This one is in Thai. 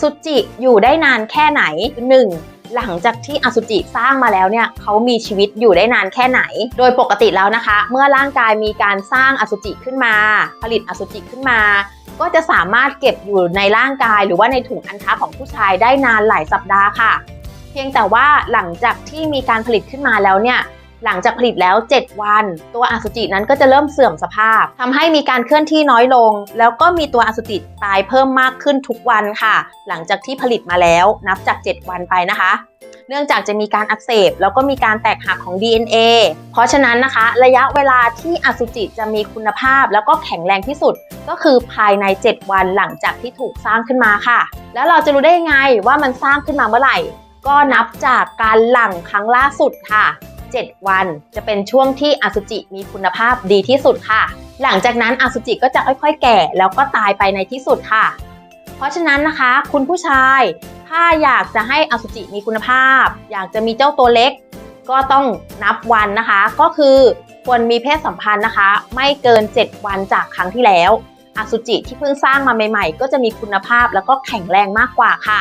สุจิอยู่ได้นานแค่ไหน 1. หลังจากที่อสุจิสร้างมาแล้วเนี่ยเขามีชีวิตอยู่ได้นานแค่ไหน โดยปกติแล้วนะคะ เมื่อร่างกายมีการสร้างอสุจิขึ้นมา ผลิตอสุจิขึ้นมา ก็จะสามารถเก็บอยู่ในร่างกาย หรือว่าในถุงอัณฑะของผู้ชายได้นานหลายสัปดาห์ค่ะ เพียงแต่ว่าหลังจากที่มีการผลิตขึ้นมาแล้วเนี่ย หลังจากผลิตแล้ว 7 วัน ตัวอสุจินั้นก็จะเริ่มเสื่อมสภาพทำให้มีการเคลื่อนที่น้อยลง แล้วก็มีตัวอสุจิตายเพิ่มมากขึ้นทุกวันค่ะ หลังจากที่ผลิตมาแล้วนับจาก 7 วันไปนะคะ เนื่องจากจะมีการอักเสบแล้วก็มีการแตกหักของ DNA เพราะฉะนั้นนะคะ ระยะเวลาที่อสุจิจะมีคุณภาพ แล้วก็แข็งแรงที่สุด ก็คือภายใน 7 วันหลังจากที่ถูกสร้างขึ้นมาค่ะ แล้วเราจะรู้ได้ยังไงว่ามันสร้างขึ้นมาเมื่อไหร่ ก็นับจากการหลั่งครั้งล่าสุดค่ะ 7 วัน จะเป็นช่วงที่อสุจิมีคุณภาพดีที่สุดค่ะ หลังจากนั้นอสุจิก็จะค่อยๆ แก่แล้วก็ตายไปในที่สุดค่ะ เพราะฉะนั้นนะคะ คุณผู้ชาย ถ้าอยากจะให้อสุจิมีคุณภาพ อยากจะมีเจ้าตัวเล็ก ก็ต้องนับวันนะคะ ก็คือควรมีเพศสัมพันธ์นะคะ ไม่เกิน 7 วันจากครั้งที่แล้วอสุจิที่เพิ่งสร้างมาใหม่ ๆ ก็จะมีคุณภาพแล้วก็แข็งแรงมากกว่าค่ะ